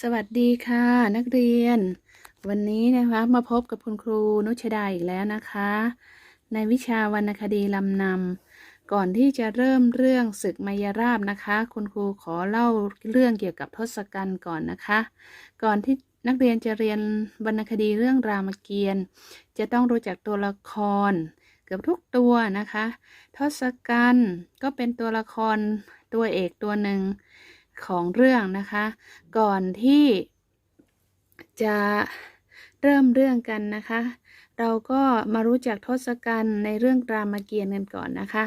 สวัสดีค่ะนักเรียน วันนี้นะคะมาพบกับคุณครูนุชดาอีกแล้วนะคะ ในวิชาวรรณคดีลำนำก่อนที่จะเริ่มเรื่องศึกมายราบนะคะ คุณครูขอเล่าเรื่องเกี่ยวกับทศกัณฐ์ก่อนนะคะ ก่อนที่นักเรียนจะเรียนวรรณคดีเรื่องรามเกียรติ์จะต้องรู้จักตัวละคร เกือบทุกตัวนะคะ ทศกัณฐ์ก็เป็นตัวละครตัวเอกตัวหนึ่ง ของเรื่องนะคะ ก่อนที่จะเริ่มเรื่องกันนะคะ เราก็มารู้จักทศกัณฐ์ในเรื่องรามเกียรติ์กันก่อนนะคะ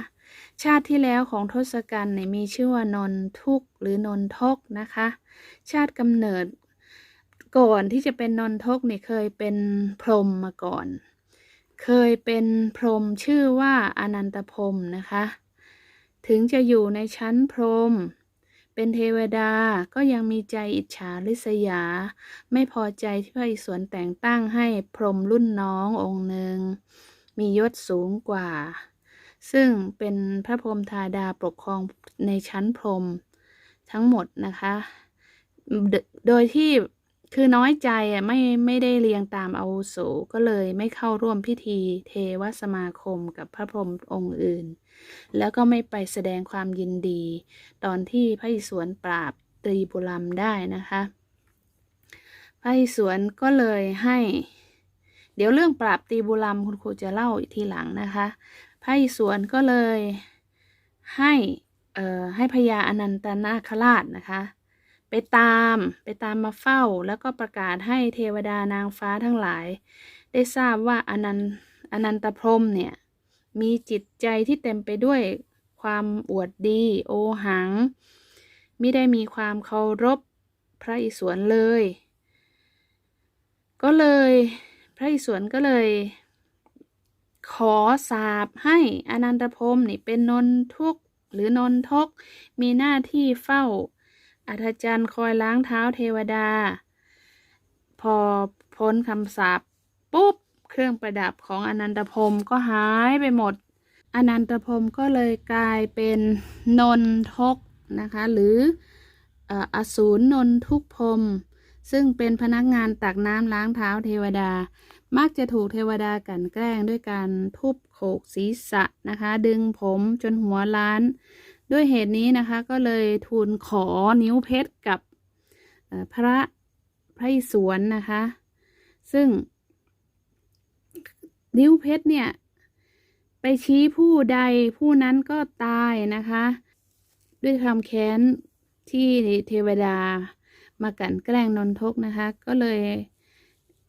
ชาติที่แล้วของทศกัณฐ์เนี่ยมีชื่อว่านนทุกหรือนนทกนะคะ ชาติกำเนิดก่อนที่จะเป็นนนทกเนี่ยเคยเป็นพรหมมาก่อน เคยเป็นพรหมชื่อว่าอนันตพรหมนะคะ ถึงจะอยู่ในชั้นพรหม เป็นเทวดาก็ยังมีใจอิจฉาริษยา ไม่พอใจที่พระอิศวรแต่งตั้งให้พรมรุ่นน้ององค์หนึ่ง มียศสูงกว่า ซึ่งเป็นพระพรหมธาดาปกครองในชั้นพรหมทั้งหมดนะคะ โดโดยที่คือน้อยใจอะไม่ไม่ได้เรียงตามอาวุโสก็เลยไม่เข้าร่วมพิธีเทวสมาคมกับพระพรหมองค์อื่น แล้วก็ไม่ไปแสดงความยินดี ตอนที่พระอิศวรปราบตรีบุรัมได้นะคะพระอิศวรก็เลยให้ เดี๋ยวเรื่องปราบตรีบุรัมคุณครูจะเล่าอีกทีหลังนะคะพระอิศวรก็เลยให้เอ่อให้พญาอนันตนาคราชนะคะไปตามไปตามมาเฝ้าแล้วก็ประกาศให้เทวดานางฟ้าทั้งหลาย ได้ทราบว่าอนันอนันตพรมเนี่ย มีจิตใจที่เต็มไปด้วยความอวดดี โอหัง ไม่ได้มีความเคารพพระอิศวรเลย ก็เลยพระอิศวรก็เลย ขอสาบให้อนันตพรมนี่เป็นนนทุกหรือนนทก มีหน้าที่เฝ้าอัธจันทร์คอยล้างเท้าเทวดา พอพ้นคำสาปปุ๊บ เครื่องประดับของอนันตพรมก็หายไปหมด อนันตพรมก็เลยกลายเป็นนนทกนะคะ หรือออสูรนนทุกพรมซึ่งเป็นพนักงานตักน้ำล้างเท้าเทวดา มักจะถูกเทวดากันแกล้งด้วยการทุบโขกศีรษะนะคะ ดึงผมจนหัวล้าน ด้วยเหตุนี้นะคะก็เลยทูลขอนิ้วเพชรกับพระพระอิศวรนะคะ ซึ่ง นิ้วเพชรเนี่ย ไปชี้ผู้ใดผู้นั้นก็ตายนะคะ ด้วยความแค้นที่เทวดามากันแกล้งนนทกนะคะ ก็เลย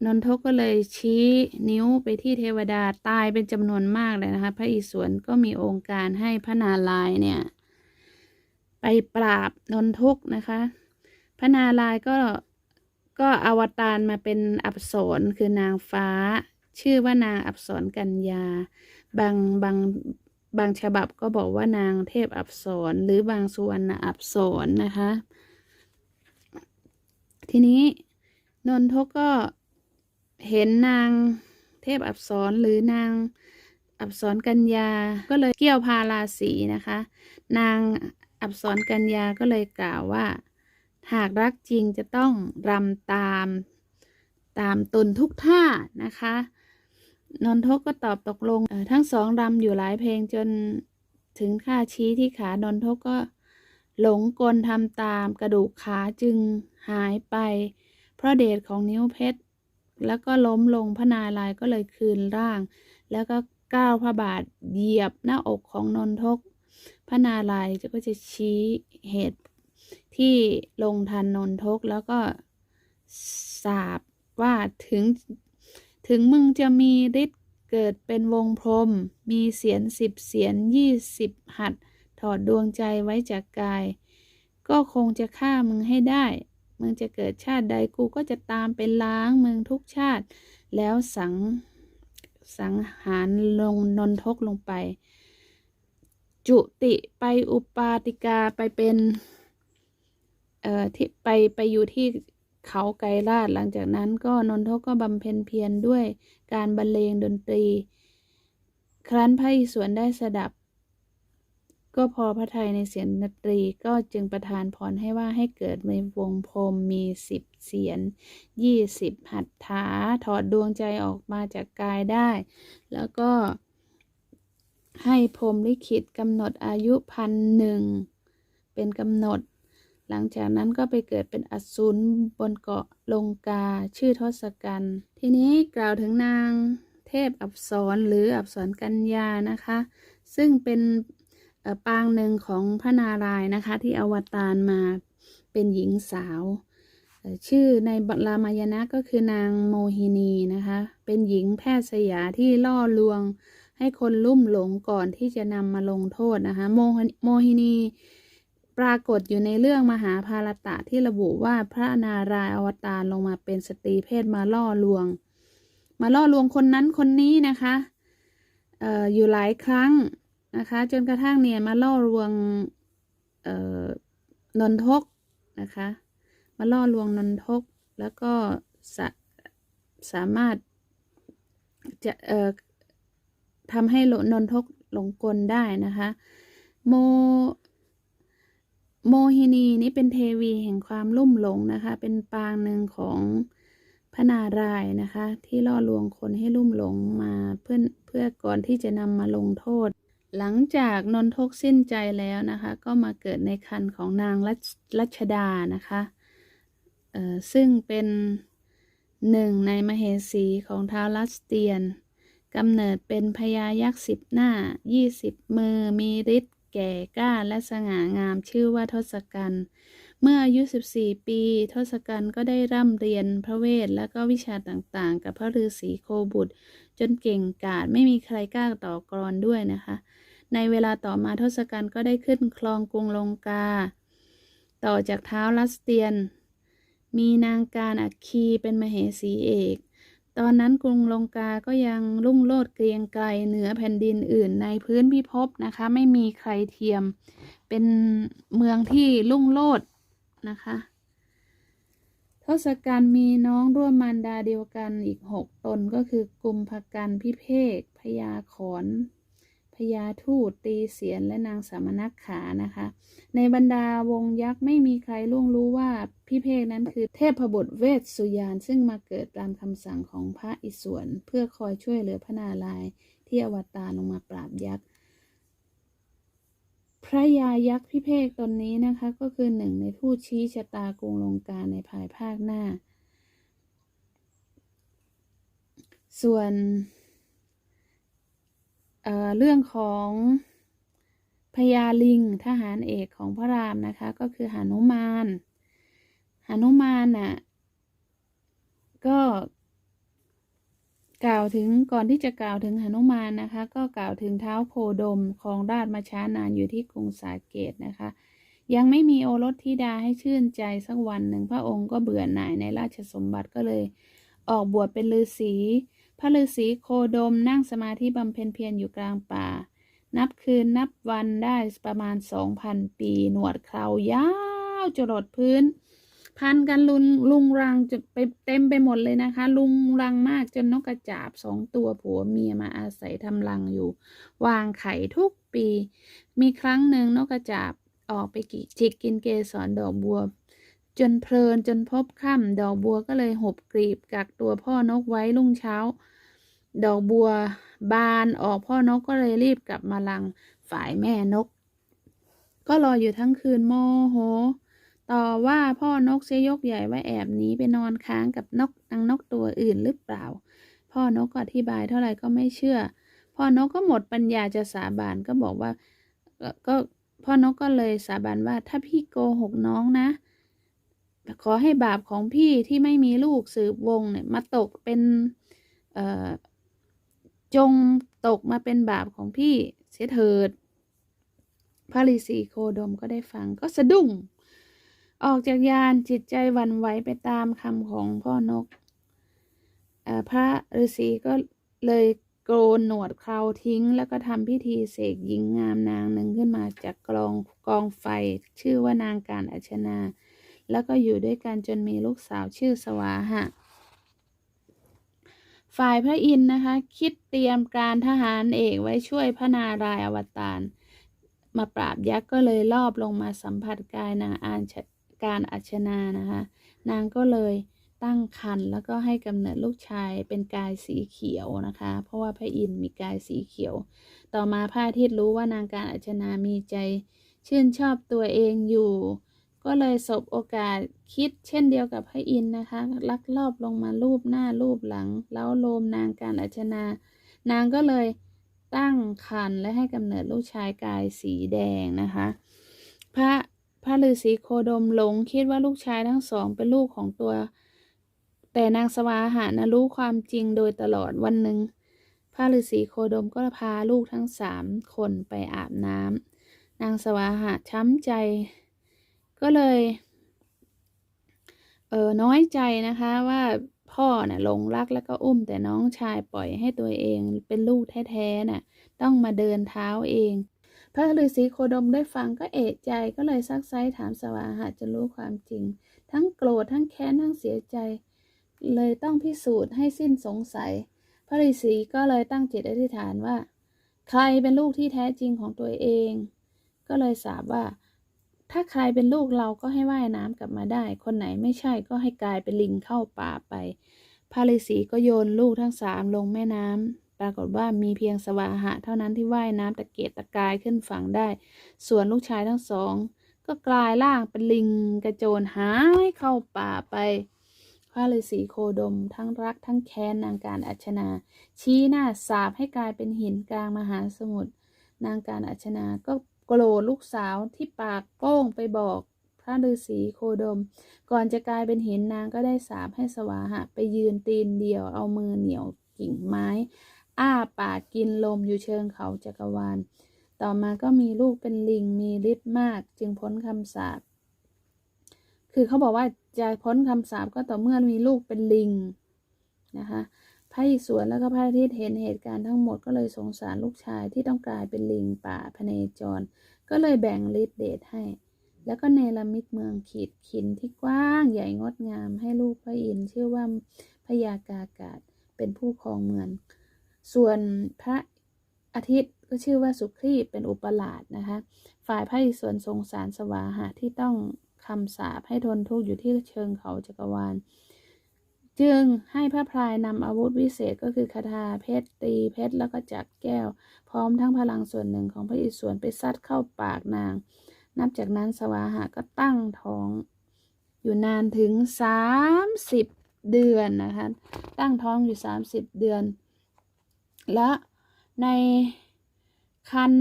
นนทกก็เลยชี้นิ้วไปที่เทวดาตายเป็นจำนวนมากเลยนะคะ พระอิศวรก็มีองค์การให้พระนารายณ์เนี่ย ไปปราบนนทุกนะคะ พระนารายณ์ก็ก็อวตารมาเป็นอัปสรคือนางฟ้า ชื่อว่านางอัปสรกัญญา บางบางบางฉบับก็บอกว่านางเทพอัปสรหรือบางสุวรรณอัปสรนะคะ ทีนี้นนทกก็เห็นนางเทพอัปสรหรือนางอัปสรกัญญา ก็เลยเกี่ยวพาราสีนะคะ นางอัปสรกัญญาก็เลยกล่าวว่า หากรักจริงจะต้องรำตามตามตนทุกท่านะคะ นนทกก็ตอบตกลงทั้งสองรำอยู่หลายเพลงจนถึงค่าชี้ที่ขานนทกก็หลงกลทำตามกระดูกขาจึงหายไป เพราะเดชของนิ้วเพชร แล้วก็ล้มลงพระนารายก็เลยคืนร่าง แล้วก็ก้าวพระบาทเหยียบหน้าอกของนนทก พระนารายก็จะชี้เหตุที่ลงทันนนทกแล้วก็สาบว่าถึงถึงมึงจะมีฤทธิ์ เกิดเป็นวงพรม มีเสียนสิบเสียนยี่สิบหัด ถอดดวงใจไว้จากกาย ก็คงจะฆ่ามึงให้ได้ มึงจะเกิดชาติใดกูก็จะตามไปล้างมึงทุกชาติ แล้วสังสังหารลงนนทกลงไป จุติไปอุปาติกาไปเป็น เอ่อที่ไปไปอยู่ที่ เขาไกรลาดหลังจากนั้นก็นนทกก็บำเพ็ญเพียรด้วยการบรรเลงดนตรี ครั้นพระอิศวรได้สดับ ก็พอพระทัยในเสียงดนตรีก็จึงประทานพรให้ว่าให้เกิดในวงพรมมีสิบเสียนยี่สิบหัตถาถอดดวงใจออกมาจากกายได้ แล้วก็ให้พรมลิขิตกำหนดอายุพันหนึ่งเป็นกำหนด หลังจากนั้นก็ไปเกิดเป็นอสูรบนเกาะลงกาชื่อทศกัณฐ์ทีนี้กล่าวถึงนางเทพอับสรหรืออับสรกัญญานะคะ ซึ่งเป็นปางหนึ่งของพระนารายณ์นะคะ ที่อวตารมาเป็นหญิงสาว ชื่อในบรามายณะก็คือนางโมหินีนะคะ เป็นหญิงแพทย์สยาที่ล่อลวงให้คนลุ่มหลงก่อนที่จะนำมาลงโทษนะคะ โมโมหินี ปรากฏอยู่ในเรื่องมหาภารตะที่ระบุว่าพระนารายณ์อวตารลงมาเป็นสตรีเพศมาล่อลวง มาล่อลวงคนนั้นคนนี้นะคะอออยู่หลายครั้งนะคะ จนกระทั่งเนี่ยมาล่อลวงนนทกนะคะ มาล่อลวงนนทกแล้วก็สาสามารถจะทำให้นนทกหลงกลได้นะคะ โม โมหินีนี่เป็นเทวีแห่งความลุ่มหลงนะคะ เป็นปางหนึ่งของพระนารายณ์นะคะ ที่ล่อลวงคนให้ลุ่มหลงมาเพื่อเพื่อก่อนที่จะนำมาลงโทษ หลังจากนนทกสิ้นใจแล้วนะคะ ก็มาเกิดในคันของนางรัชรัชดานะคะซึ่งเป็นหนึ่งในมเหสีของท้าวรัสเตียนกำเนิดเป็นพญายักษ์สิบหน้ายี่สิบมือมีฤทธิ์ แก่กล้าและสง่างามชื่อว่าทศกัณฐ์เมื่ออายุ 14 ปี ทศกัณฐ์ก็ได้ร่ำเรียนพระเวทและก็วิชาต่างๆ กับพระฤาษีโคบุตร จนเก่งกาจไม่มีใครกล้าต่อกรอนด้วยนะคะ ในเวลาต่อมาทศกัณฐ์ก็ได้ขึ้นครองกรุงลงกา ต่อจากเท้าวรัสเตียน มีนางการอัคคีเป็นมเหสีเอก ตอนนั้นกรุงลงกาก็ยังรุ่งโรดเกรียงไกรเหนือแผ่นดินอื่นในพื้นพิภพนะคะ ไม่มีใครเทียม เป็นเมืองที่รุ่งโรดนะคะทศกัณฐ์มีน้องร่วมมารดาเดียวกันอีกหกตนก็คือกุมภกันพิเภกพญาขอน พญาทูตตีเสียนและนางสามนักขานะคะ ในบรรดาวงยักษ์ไม่มีใครล่วงรู้ว่าพิเภกนั้นคือเทพบุตรเวสสุยานซึ่งมาเกิดตามคำสั่งของพระอิศวรเพื่อคอยช่วยเหลือพระนารายณ์ที่อวตารลงมาปราบยักษ์พระยายักษ์พิเภกตนนี้นะคะก็คือหนึ่งในผู้ชี้ชะตากรุงลงกาในภายภาคหน้า ส่วน เเรื่องของพญาลิงทหารเอกของพระรามนะคะ ก็คือหานุมานหานุมานน่ะก็กล่าวถึงก่อนที่จะกล่าวถึงหนุมานนะคะ ก็กล่าวถึงเท้าโพดมของราชมาช้านานอยู่ที่กรุงสาเกตนะคะ ยังไม่มีโอรสธิดาให้ชื่นใจสักวันหนึ่งพระองค์ก็เบื่อหน่ายในราชสมบัติก็เลย ออกบวชเป็นฤาษี พระฤาษีโคดมนั่งสมาธิบำเพ็ญเพียรอยู่กลางป่า นับคืนนับวันได้ประมาณสองพันปี หนวดเครายาวจรดพื้น พันกันลุงลุงรังจะไปเต็มไปหมดเลยนะคะ ลุงรังมากจนนกกระจาบสองตัวผัวเมียมาอาศัยทำรังอยู่ วางไข่ทุกปี มีครั้งหนึ่งนกกระจาบออกไปกิจิกกินเกสรดอกบัว จนเพลินจนพบค่ำดอกบัวก็เลยหบกรีบกักตัวพ่อนกไว้รุ่งเช้า ดอกบัวบานออกพ่อนกก็เลยรีบกลับมาลังฝ่ายแม่นก ก็รออยู่ทั้งคืนโมโห ต่อว่าพ่อนกเสยยกใหญ่ว่าแอบหนีไปนอนค้างกับนกนางนกตัวอื่นหรือเปล่า พ่อนกก็อธิบายเท่าไหร่ก็ไม่เชื่อ พ่อนกก็หมดปัญญาจะสาบานก็บอกว่าก็พ่อนกก็เลยสาบานว่าถ้าพี่โกหกน้องนะ ขอให้บาปของพี่ที่ไม่มีลูกสืบวงเนี่ยมาตกเป็นจงตกมาเป็นบาปของพี่เสียเถิด พระฤาษีโคดมก็ได้ฟังก็สะดุ้ง ออกจากยานจิตใจวันไหวไปตามคำของพ่อนกอพระฤาษีก็เลยโกนหนวดเคราทิ้ง แล้วก็ทำพิธีเสกหญิงงามนางหนึ่งขึ้นมาจากกองกองไฟ ชื่อว่านางการอัชนา แล้วก็อยู่ด้วยกันจนมีลูกสาวชื่อสวาหะ ฝ่ายพระอินทร์นะคะ คิดเตรียมการทหารเอกไว้ช่วยพระนารายณ์อวตารมาปราบยักษ์ก็เลยลอบลงมาสัมผัสกายนางอานการอัชนานะคะ นางก็เลยตั้งครรภ์แล้วก็ให้กำเนิดลูกชายเป็นกายสีเขียวนะคะ เพราะว่าพระอินทร์มีกายสีเขียว ต่อมาพระอาทิตย์รู้ว่านางการอัชนามีใจ ชื่นชอบตัวเองอยู่ ก็เลยสบโอกาสคิดเช่นเดียวกับพระอินทร์นะคะ ลักลอบลงมาลูบหน้าลูบหลังแล้วโลมนางการอัชนา นางก็เลยตั้งครรภ์และให้กำเนิดลูกชายกายสีแดงนะคะ พระพระฤาษีโคดมหลงคิดว่าลูกชายทั้งสองเป็นลูกของตัว แต่นางสวาหานะรู้ความจริงโดยตลอดวันหนึ่งพระฤาษีโคดมก็พาลูกทั้งสามคนไปอาบน้ำนางสวาหาช้ำใจ ก็เลยเออน้อยใจนะคะว่าพ่อน่ะหลงรักแล้วก็อุ้มแต่น้องชายปล่อยให้ตัวเองเป็นลูกแท้ๆน่ะ ต้องมาเดินเท้าเอง พระฤาษีโคดมได้ฟังก็เอะใจก็เลยซักไซถามสวาหาจะรู้ความจริง ทั้งโกรธทั้งแค้นทั้งเสียใจ เลยต้องพิสูจน์ให้สิ้นสงสัย พระฤาษีก็เลยตั้งจิตอธิษฐานว่า ใครเป็นลูกที่แท้จริงของตัวเอง ก็เลยสาบว่า ถ้าใครเป็นลูกเราก็ให้ว่ายน้ำกลับมาได้ คนไหนไม่ใช่ก็ให้กลายเป็นลิงเข้าป่าไปพระฤาษีก็โยนลูกทั้งสามลงแม่น้ำปรากฏว่ามีเพียงสวาหะเท่านั้นที่ว่ายน้ำตะเกียกตะกายขึ้นฝั่งได้ ส่วนลูกชายทั้งสอง ก็กลายร่างเป็นลิงกระโจนหายเข้าป่าไปพระฤาษีโคดมทั้งรักทั้งแค้นนางการอัชนา ชี้หน้าสาบให้กลายเป็นหินกลางมหาสมุทรนางการอัชนาก็ โกรธลูกสาวที่ปากโป้งไปบอกพระฤาษีโคดม ก่อนจะกลายเป็นหินนางก็ได้สาบให้สวาหะ ไปยืนตีนเดียวเอามือเหนียวกิ่งไม้ อ้าปากกินลมอยู่เชิงเขาจักรวาล ต่อมาก็มีลูกเป็นลิงมีฤทธิ์มาก จึงพ้นคำสาปคือเขาบอกว่าจะพ้นคำสาปก็ต่อเมื่อมีลูกเป็นลิงนะคะ พระอิศวรแล้วก็พระอาทิตย์เห็นเหตุการณ์ทั้งหมดก็เลยสงสารลูกชายที่ต้องกลายเป็นลิงป่าพเนจร ก็เลยแบ่งฤทธิ์เดชให้ แล้วก็เนรมิตเมืองขีดขินที่กว้างใหญ่งดงามให้ลูกพระอินทร์ชื่อว่าพยากากาศเป็นผู้ครองเมือง ส่วนพระอาทิตย์ก็ชื่อว่าสุครีพเป็นอุปราชนะคะ ฝ่ายพระอิศวรสงสารสวาหะที่ต้องคำสาปให้ทนทุกข์อยู่ที่เชิงเขาจักรวาล จึงให้พระพรายนำอาวุธวิเศษก็คือคาถาเพชรตีเพชรแล้วก็จับแก้ว พร้อมทั้งพลังส่วนหนึ่งของพระอิศวรไปซัดเข้าปากนาง นับจากนั้นสวาหะก็ตั้งท้อง อยู่นานถึงสามสิบเดือนนะคะ ตั้งท้องอยู่สามสิบเดือน และในคัน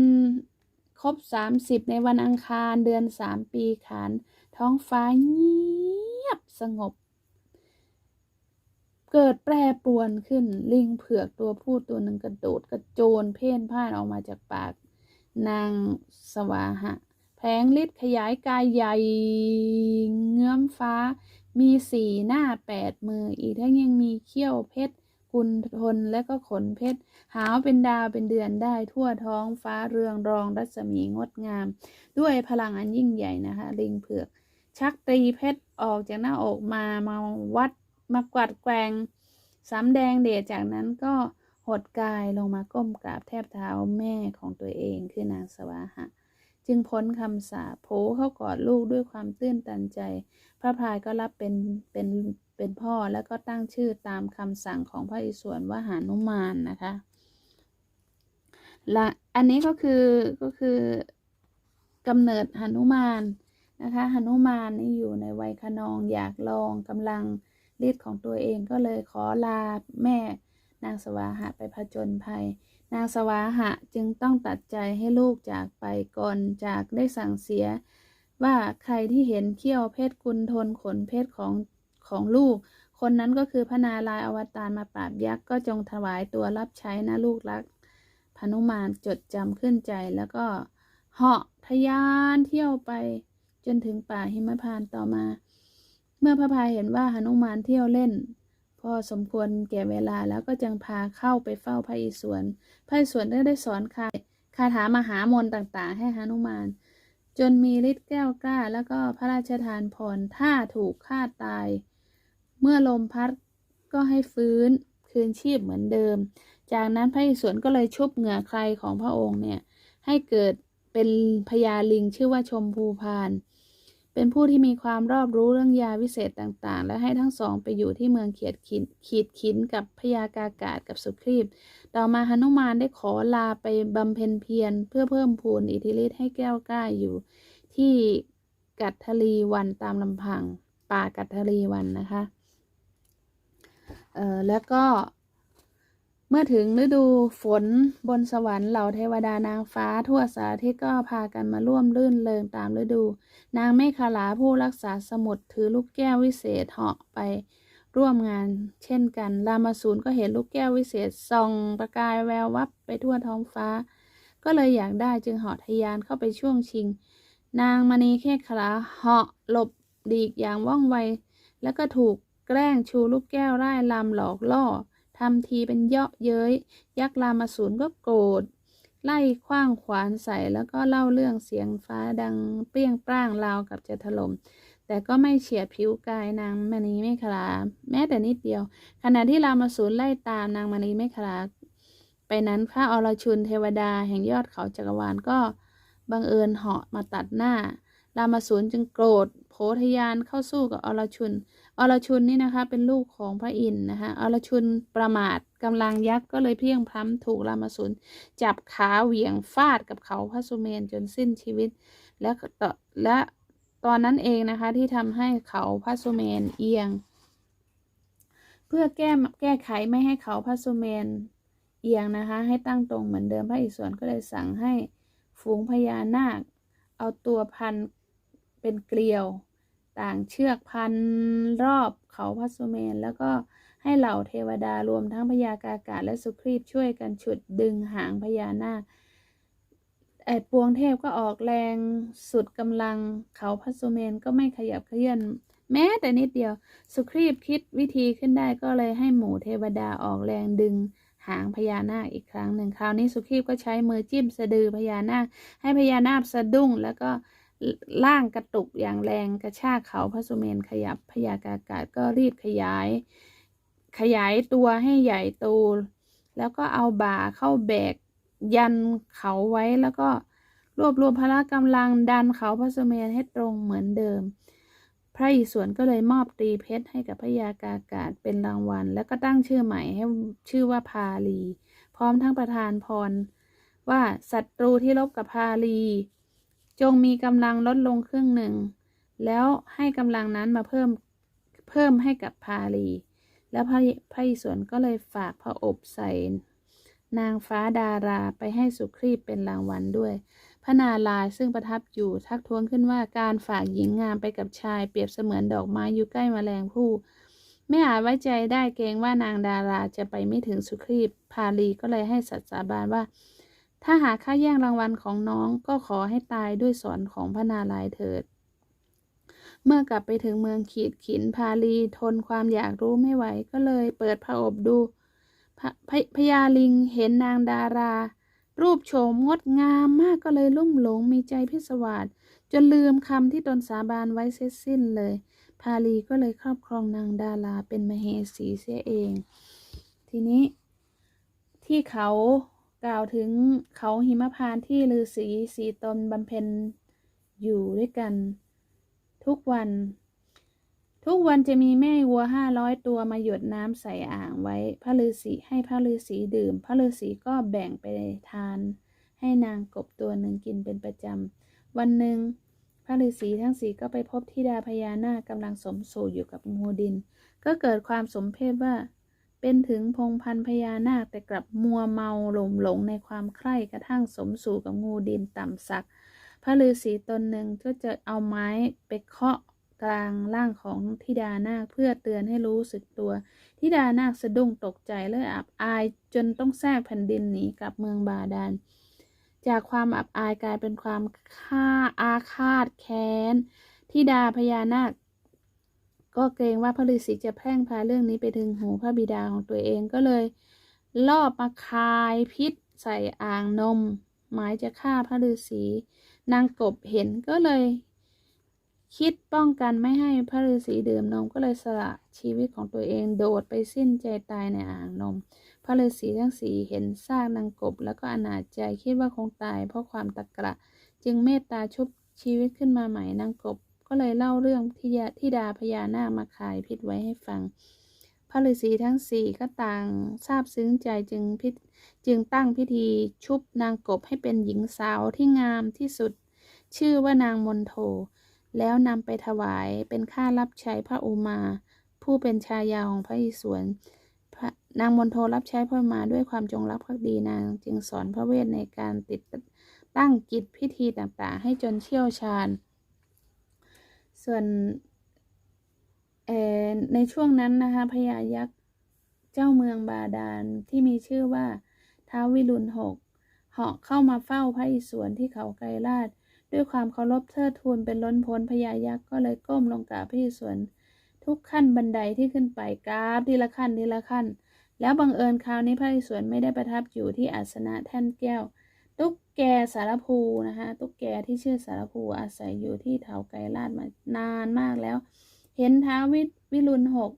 ครบสามสิบในวันอังคารเดือนสามปีขานท้องฟ้าเงียบสงบ เกิดแปรปรวนขึ้น ลิงเผือกตัวผู้ตัวหนึ่งกระโดดกระโจนเพ่นพ่านออกมาจากปาก นางสวาหะ แผงฤทธิ์ขยายกายใหญ่ เงื้อมฟ้า มีสีหน้าแปดมือ อีกทั้งยังมีเขี้ยวเพชรกุลทนและก็ขนเพชร หาวเป็นดาวเป็นเดือนได้ทั่วท้องฟ้าเรืองรองรัศมีงดงาม ด้วยพลังอันยิ่งใหญ่นะคะ ลิงเผือก ชักตรีเพชรออกจากหน้าอกมามาวัด มากวัดแกงสำแดงเดชจากนั้นก็หดกายลงมาก้มกราบแทบเท้าแม่ของตัวเองคือนางสวาหะ จึงพ้นคำสาปโผเข้ากอดลูกด้วยความตื้นตันใจ พระพายก็รับเป็นเป็นเป็นพ่อแล้วก็ตั้งชื่อตามคำสั่งของพระอิศวรว่าหานุมานนะคะและอันนี้ก็คือก็คือกำเนิดหนุมานนะคะหนุมานนี่อยู่ในวัยคะนองอยากลองกำลัง ฤทธิ์ของตัวเองก็เลยขอลาแม่ นางสวาหะไปผจญภัย นางสวาหะจึงต้องตัดใจให้ลูกจากไปก่อนจากได้สั่งเสีย ว่าใครที่เห็นเขี้ยวเพชรกุลทนขนเพชรของของลูก คนนั้นก็คือพระนารายอวตารมาปราบยักษ์ก็จงถวายตัวรับใช้นะลูกรักพนุมานจดจำขึ้นใจแล้วก็เหาะทะยานเที่ยวไปจนถึงป่าหิมพานต์ต่อมา เมื่อพระพายเห็นว่าหนุมานเที่ยวเล่น พอสมควรแก่เวลาแล้วก็จึงพาเข้าไปเฝ้าพระอิศวรพระอิศวรได้ได้สอนคาคาถามหามนต์ต่างๆ ให้หนุมาน จนมีฤทธิ์แก้วกล้า แล้วก็พระราชทานพรถ้าถูกฆ่าตาย เมื่อลมพัดก็ให้ฟื้นคืนชีพเหมือนเดิม จากนั้นพระอิศวรก็เลยชุบเหงื่อใครของพระองค์เนี่ยให้เกิดเป็นพญาลิงชื่อว่าชมพูพาน เป็นผู้ที่มีความรอบรู้เรื่องยาวิเศษต่างๆ และให้ทั้งสองไปอยู่ที่เมืองเขียดขินขีดขินกับพญากากาศกับสุครีบ ต่อมาหนุมานได้ขอลาไปบำเพ็ญเพียรเพื่อเพิ่มพูนอิทธิฤทธิ์ให้แก้วกล้าอยู่ ที่กัตทลีวันตามลำพัง ป่ากัตทลีวันนะคะ เอ่อแล้วก็ มื่อถึงฤดูฝนบนสวรรค์เหล่าเทวดานางฟ้าทั่วสารทิศก็พากันมาร่วมรื่นเริงตามฤดู นางเมฆลาผู้รักษาสมุทรถือลูกแก้ววิเศษเหาะไปร่วมงานเช่นกัน รามาสูรก็เห็นลูกแก้ววิเศษส่องประกายแวววับไปทั่วท้องฟ้า ก็เลยอยากได้จึงเหาะทะยานเข้าไปช่วงชิง นางมณีเขขลาเหาะหลบดีกอย่างว่องไว แล้วก็ถูกแกล้งชูลูกแก้วไล่ลำหลอกล่อ ทำทีเป็นเยาะเย้ย ยักษ์รามาสูรก็โกรธ ไล่คว้างขวานใส่แล้วก็เล่าเรื่องเสียงฟ้าดังเปรี้ยงปร้างราวกับจะถล่มแต่ก็ไม่เฉียดผิวกายนางมณีเมขลาแม้แต่นิดเดียว ขณะที่รามาสูรไล่ตามนางมณีเมขลาไปนั้นพระอรชุนเทวดาแห่งยอดเขาจักรวาลก็บังเอิญเหาะมาตัดหน้า รามาสูรจึงโกรธ โผทยานเข้าสู้กับอรชุน อรชุนนี่นะคะเป็นลูกของพระอินทร์นะคะอรชุนประมาทกำลังยักษ์ก็เลยเพียงพล้ำถูกรามาสูรจับขาเหวี่ยงฟาดกับเขาพระสุเมนจนสิ้นชีวิต และต่อและตอนนั้นเองนะคะที่ทำให้เขาพระสุเมนเอียง เพื่อแก้แก้ไขไม่ให้เขาพระสุเมนเอียงนะคะให้ตั้งตรงเหมือนเดิมพระอิศวรก็เลยสั่งให้ฝูงพญานาค เอาตัวพัน เป็นเกลียว ต่างเชือกพันรอบเขาพระสุเมน แล้วก็ให้เหล่าเทวดารวมทั้งพญากากาศและสุครีบช่วยกันฉุดดึงหางพญานาคไอ้ปวงเทพก็ออกแรงสุดกำลังเขาพระสุเมนก็ไม่ขยับเขยื่อนแม้แต่นิดเดียว สุครีบคิดวิธีขึ้นได้ก็เลยให้หมู่เทวดาออกแรงดึงหางพญานาคอีกครั้งหนึ่งคราวนี้สุครีบก็ใช้มือจิ้มสะดือพญานาคให้พญานาคสะดุ้งแล้วก็ ล่างกระตุกอย่างแรงกระชากเขาพระสุเมนขยับพญากากาศก็รีบขยาย ขยายตัวให้ใหญ่โตแล้วก็เอาบ่าเข้าแบกยันเขาไว้แล้วก็รวบรวมพละกำลังดันเขาพระสุเมนให้ตรงเหมือนเดิม พระอิศวรก็เลยมอบตรีเพชรให้กับพญากากาศเป็นรางวัล แล้วก็ตั้งชื่อใหม่ให้ชื่อว่าพาลี พร้อมทั้งประทานพรว่าศัตรูที่รบกับพาลี จงมีกำลังลดลงครึ่งหนึ่ง แล้วให้กำลังนั้นมาเพิ่มเพิ่มให้กับพาลี แล้วพระพระอิศวรก็เลยฝากพระอบใส่นางฟ้าดาราไปให้สุครีบเป็นรางวัลด้วย พระนาลายซึ่งประทับอยู่ทักท้วงขึ้นว่าการฝากหญิงงามไปกับชายเปรียบเสมือนดอกไม้อยู่ใกล้แมลงผู้ ไม่อาจไว้ใจได้เกรงว่านางดาราจะไปไม่ถึงสุครีบพาลีก็เลยให้สัตย์สาบานว่า ถ้าหากข้าแย่งรางวัลของน้องก็ขอให้ตายด้วยสอนของพระนาลายเถิด เมื่อกลับไปถึงเมืองขีดขินพาลีทนความอยากรู้ไม่ไหวก็เลยเปิดพระอบดูพพพญาลิงเห็นนางดารา รูปโฉมงดงามมากก็เลยลุ่มหลงมีใจพิศวาสจนลืมคำที่ตนสาบานไว้เสร็จสิ้นเลย พาลีก็เลยครอบครองนางดาราเป็นมเหสีเสียเอง ทีนี้ที่เขา กล่าวถึงเขาหิมพานที่ฤาษีสีตนบำเพ็ญอยู่ด้วยกัน ทุกวัน ทุกวันจะมีแม่วัวห้าร้อยตัวมาหยดน้ำใส่อ่างไว้ พระฤาษีให้พระฤาษีดื่ม พระฤาษีก็แบ่งไปทาน ให้นางกบตัวหนึ่งกินเป็นประจำ วันหนึ่งพระฤาษีทั้งสีก็ไปพบธิดาพญานาคกำลังสมสู่อยู่กับงูดิน ก็เกิดความสมเพศว่า เป็นถึงพงพันพญานาคแต่กลับมัวเมาหลงหลงในความใคร่กระทั่งสมสู่กับงูดินต่ำสัก พระฤาษีตนหนึ่งก็จะเอาไม้ไปเคาะกลางร่างของธิดานาคเพื่อเตือนให้รู้สึกตัวธิดานาคสะดุ้งตกใจและอับอายจนต้องแทรกแผ่นดินหนีกลับเมืองบาดาลจากความอับอายกลายเป็นความฆ่าอาฆาตแค้นธิดาพญานาค ก็เกรงว่าพระฤาษีจะแพร่งพาเรื่องนี้ไปถึงหูพระบิดาของตัวเองก็เลย ลอบมาคายพิษใส่อ่างนม หมายจะฆ่าพระฤาษีนางกบเห็นก็เลย คิดป้องกันไม่ให้พระฤาษีดื่มนมก็เลยสละชีวิตของตัวเองโดดไปสิ้นใจตายในอ่างนม พระฤาษีทั้งสี่เห็นซากนางกบ แล้วก็อนาจใจคิดว่าคงตายเพราะความตะกระ จึงเมตตาชุบชีวิตขึ้นมาใหม่นางกบ ก็เลยเล่าเรื่องที่ที่ดาพญานาคมาขายพิษไว้ให้ฟัง พระฤาษีทั้งสี่ก็ต่างทราบซึ้งใจจึงพิจึงตั้งพิธีชุบนางกบให้เป็นหญิงสาวที่งามที่สุด ชื่อว่านางมนโท แล้วนำไปถวายเป็นค่ารับใช้พระอุมา ผู้เป็นชายาของพระอิศวรนางมนโทรับใช้พระอุมาด้วยความจงรักภักดีนางจึงสอนพระเวทในการติดตั้งกิจพิธีต่างๆ ให้จนเชี่ยวชาญ ส่วนในช่วงนั้นนะคะพญายักษ์เจ้าเมืองบาดาลที่มีชื่อว่าท้าววิรุณหกเหาะเข้ามาเฝ้าพระอิศวรที่เขาไกรลาดด้วยความเคารพเทิดทูนเป็นล้นพ้นพญายักษ์ก็เลยก้มลงกราบพระอิศวรทุกขั้นบันไดที่ขึ้นไปกราบทีละขั้นทีละขั้น แล้วบังเอิญคราวนี้พระอิศวรไม่ได้ประทับอยู่ที่อาสนะแท่นแก้ว ตุ๊กแกสารภูนะคะตุ๊กแกที่ชื่อสารภูอาศัยอยู่ที่เถาไกรลาดมานานมากแล้ว เห็นท้าวิวิรุณหก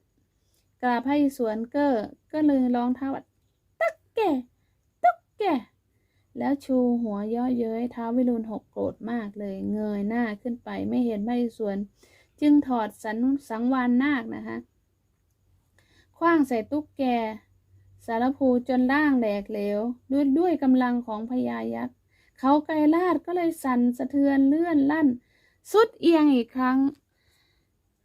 กราบพระอิศวรเก้อก็เลยร้องท้าว่าตุ๊กแกตุ๊กแกแล้วชูหัวย่อเย้ยท้าวิรุณหกโกรธมากเลย เงยหน้าขึ้นไปไม่เห็นพระอิศวรจึงถอดสันสังวานนาคนะคะคว้างใส่ตุ๊กแก สารภูจนร่างแหลกเหลว ด้วยด้วยกำลังของพญายักษ์เขาไกรลาดก็เลยสั่นสะเทือนเลื่อนลั่น สุดเอียงอีกครั้ง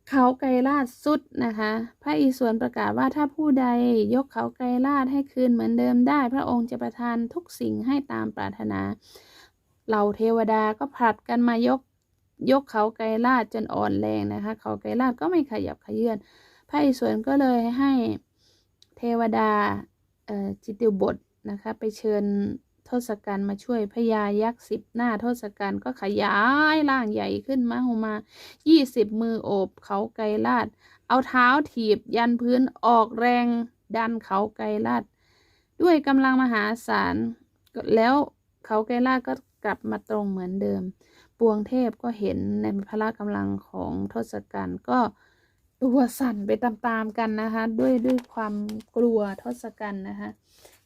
เขาไกรลาดสุดนะคะ พระอิศวรประกาศว่าถ้าผู้ใดยกเขาไกรลาดให้คืนเหมือนเดิมได้ พระองค์จะประทานทุกสิ่งให้ตามปรารถนา เหล่าเทวดาก็ผลัดกันมายกยกเขาไกรลาดจนอ่อนแรงนะคะ เขาไกรลาดก็ไม่ขยับขยื่นพระอิศวรก็เลยให้เทวดา จิติวบทนะคะ ไปเชิญทศกัณฐ์มาช่วยพญายักษ์สิบหน้าทศกัณฐ์ก็ขยายร่างใหญ่ขึ้นมาหมายี่สิบมือโอบเขาไกรลาด เอาเท้าถีบยันพื้นออกแรงดันเขาไกรลาด ด้วยกำลังมหาศาลแล้วเขาไกรลาดก็กลับมาตรงเหมือนเดิม ปวงเทพก็เห็นในพละกำลังของทศกัณฐ์ก็ ตัวสั่นไปตามๆกันนะคะ ด้วยด้วยความกลัวทศกัณฐ์นะคะ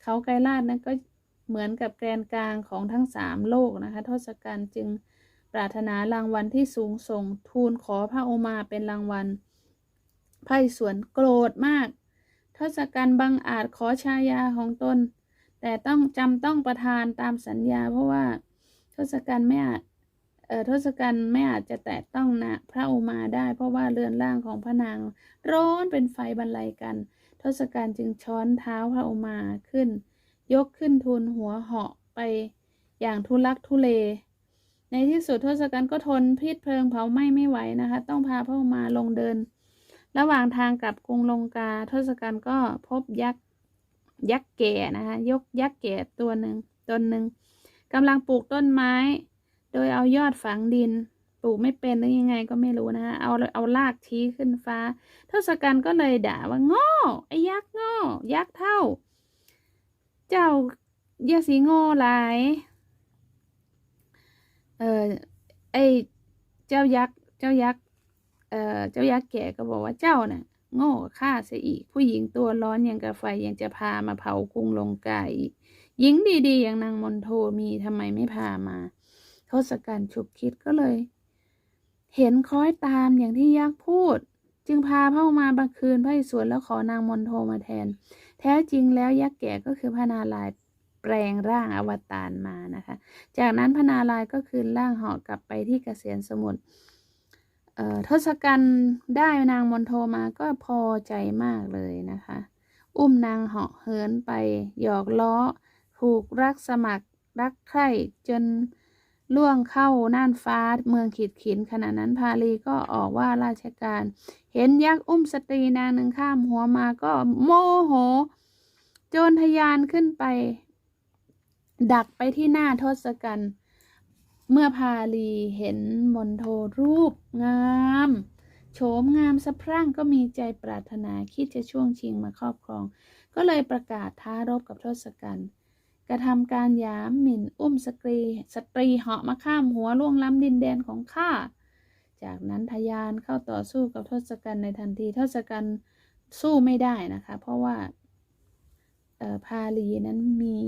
เขาไกรลาดนั้นก็เหมือนกับแกนกลางของทั้งสามโลกนะคะทศกัณฐ์จึงปรารถนารางวัลที่สูงส่งทูลขอพระโอมาเป็นรางวัลไพร่สวนโกรธมากทศกัณฐ์บังอาจขอชายาของตน แต่ต้องจำต้องประทานตามสัญญา เพราะว่าทศกัณฐ์ไม่อาจ ทศกัณฐ์ไม่อาจจะแตะต้องนะพระโอมาได้ เพราะว่าเรือนร่างของพระนางร้อนเป็นไฟบรรลัยกัน ทศกัณฐ์จึงช้อนเท้าพระโอมาขึ้น ยกขึ้นทูลหัวเหาะไปอย่างทุลักทุเล ในที่สุดทศกัณฐ์ก็ทนพิษเพลิงเผาไหม้ไม่ไหวนะคะ ต้องพาพระโอมาลงเดิน ระหว่างทางกลับกรุงลงกา ทศกัณฐ์ก็พบยักษ์ยักษ์แก่นะคะยกยักษ์แก่ตัวหนึ่งตนหนึ่งกำลังปลูกต้นไม้ โดยเอายอดฝังดิน ปลูกไม่เป็นหรือยังไงก็ไม่รู้นะคะเอาเอารากชี้ขึ้นฟ้า ทศกัณฐ์ก็เลยด่าว่าโง่ไอ้ยักษ์โง่ยักษ์เท่า เจ้าอย่าสีโง่หลายเออไอเจ้ายักษ์เจ้ายักษ์เอ่อเจ้ายักษ์แก่ก็บอกว่าเจ้าน่ะโง่ฆ่าเสียอีก ผู้หญิงตัวร้อนอย่างกับไฟยังจะพามาเผากรุงลงกาอีกหญิงดีๆอย่างนางมนโทมีทำไมไม่พามา ทศกัณฐ์ฉุกคิดก็เลย เห็นคล้อยตามอย่างที่ยักษ์พูด จึงพาพระมาบังคืนพระอิศวรแล้วขอนางมนโทมาแทน แท้จริงแล้วยักษ์แก่ก็คือพระนารายแปลงร่างอวตารมานะคะ จากนั้นพระนารายก็คืนร่างเหาะกลับไปที่เกษียณสมุทรทศกัณฐ์ได้นางมนโทมาก็พอใจมากเลยนะคะ อุ้มนางเหาะเหินไป หยอกล้อผูกรักสมัครรักใคร่จน ล่วงเข้าน่านฟ้าเมืองขีดขินขณะนั้นพาลีก็ออกว่าราชการ เห็นยักษ์อุ้มสตรีนางหนึ่งข้ามหัวมาก็โมโห โจรทะยานขึ้นไป ดักไปที่หน้าทศกัณฐ์เมื่อพาลีเห็นมนโทรูปงามโฉมงามสะพรั่งก็มีใจปรารถนาคิดจะช่วงชิงมาครอบครอง ก็เลยประกาศท้ารบกับทศกัณฐ์ กระทำการหยามหมิ่นอุ้มสตรี สตรีเหาะมาข้ามหัวล่วงล้ำดินแดนของข้า จากนั้นทยานเข้าต่อสู้กับทศกัณฐ์ในทันทีทศกัณฐ์สู้ไม่ได้นะคะ เพราะว่าพาลีนั้นมี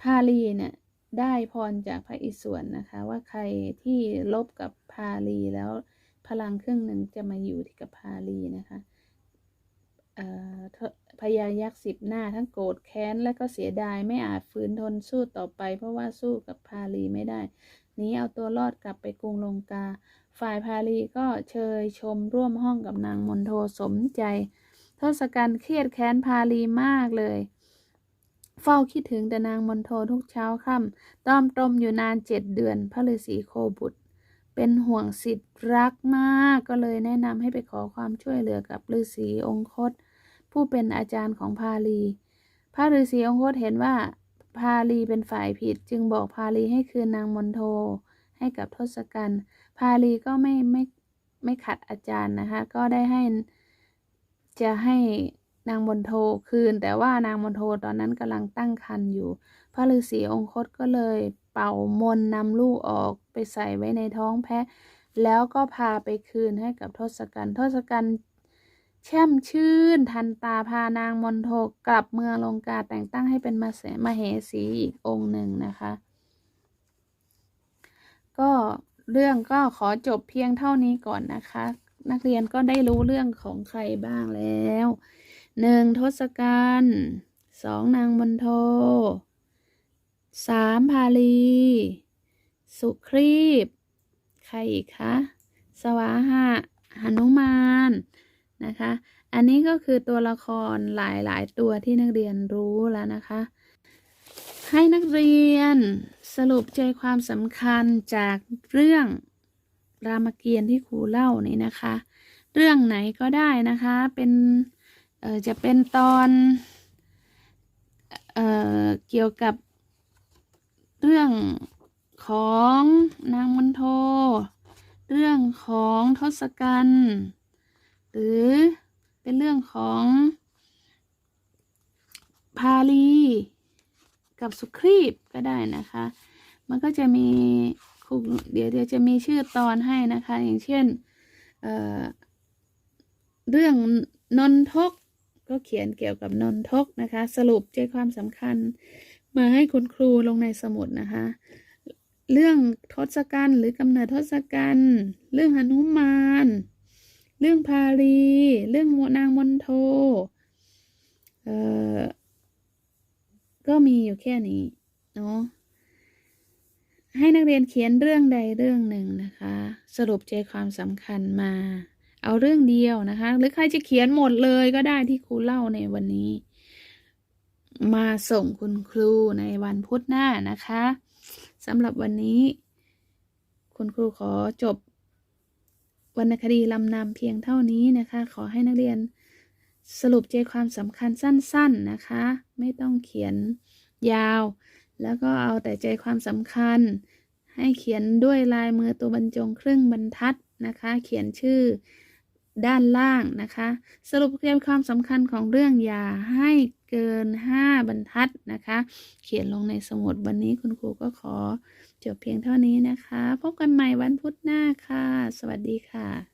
พาลีเนี่ยได้พรจากพระอิศวรนะคะ ว่าใครที่ลบกับพาลีแล้วพลังครึ่งหนึ่งจะมาอยู่ที่กับพาลีนะคะ พญายักษ์สิบหน้าทั้งโกรธแค้นและก็เสียดายไม่อาจฝืนทนสู้ต่อไป เพราะว่าสู้กับพาลีไม่ได้หนี้เอาตัวรอดกลับไปกรุงลงกา ฝ่ายพาลีก็เชยชมร่วมห้องกับนางมนโทสมใจ ทศกัณฐ์เครียดแค้นพาลีมากเลยเฝ้าคิดถึงแต่นางมนโททุกเช้าค่ำต้อมตรมอยู่นานเจ็ดเดือน พระฤาษีโคบุตร เป็นห่วงสิทธิ์รักมาก ก็เลยแนะนำให้ไปขอความช่วยเหลือกับฤาษีองคต ผู้เป็นอาจารย์ของพาลี พระฤาษีองคตเห็นว่าพาลีเป็นฝ่ายผิดจึงบอกพาลีให้คืนนางมนโทให้กับทศกัณฐ์พาลีก็ไม่ไม่ไม่ขัดอาจารย์นะคะ ก็ได้ให้จะให้นางมนโทคืน แต่ว่านางมนโทตอนนั้นกำลังตั้งครรภ์อยู่ พระฤาษีองคตก็เลยเป่ามนนำลูกออกไปใส่ไว้ในท้องแพะ แล้วก็พาไปคืนให้กับทศกัณฐ์ทศกัณฐ์ แช่มชื่น ทันตาพานางมนโทกลับเมืองลงกาแต่งตั้งให้เป็นมาเสมเหสีอีกองค์หนึ่งนะคะ ก็เรื่องก็ขอจบเพียงเท่านี้ก่อนนะคะ นักเรียนก็ได้รู้เรื่องของใครบ้างแล้วหนึ่งทศกัณฐ์สองนางมนโทสามพาลี สุครีบ ใครอีกคะ สวาหะหนุมาน นะคะ อันนี้ก็คือตัวละครหลาย ๆ ตัวที่นักเรียนรู้แล้วนะคะ ให้นักเรียนสรุปใจความสำคัญจากเรื่องรามเกียรติ์ที่ครูเล่านี่นะคะ เรื่องไหนก็ได้นะคะ เป็นเออจะเป็นตอนเออเกี่ยวกับเรื่องของนางมนโท เรื่องของทศกัณฐ์ หรือเป็นเรื่องของพาลีกับสุครีบก็ได้นะคะ มันก็จะมีครูเดี๋ยวเดี๋ยวจะมีชื่อตอนให้นะคะ อย่างเช่นเเรื่องนนทก ก็เขียนเกี่ยวกับนนทกนะคะ สรุปใจความสำคัญมาให้คุณครูลงในสมุดนะคะ เรื่องทศกัณฐ์หรือกำเนิดทศกัณฐ์เรื่องหนุมาน เรื่องพาลีเรื่องนางมนโทเอ่อก็มีอยู่แค่นี้เนาะให้นักเรียนเขียนเรื่องใดเรื่องหนึ่งนะคะ สรุปใจความสำคัญมา เอาเรื่องเดียวนะคะ หรือใครจะเขียนหมดเลยก็ได้ที่ครูเล่าในวันนี้ มาส่งคุณครูในวันพุธหน้านะคะสำหรับวันนี้ คุณครูขอจบ วรรณคดีลำนำเพียงเท่านี้นะคะ ขอให้นักเรียนสรุปใจความสำคัญสั้น ๆนะคะ ไม่ต้องเขียนยาว แล้วก็เอาแต่ใจความสำคัญ ให้เขียนด้วยลายมือตัวบรรจงครึ่งบรรทัดนะคะ เขียนชื่อด้านล่างนะคะ สรุปใจความสำคัญของเรื่องอย่าให้เกิน 5 บรรทัดนะคะ เขียนลงในสมุดวันนี้คุณครูก็ขอ จบเพียงเท่านี้นะคะ พบกันใหม่วันพุธหน้าค่ะ สวัสดีค่ะ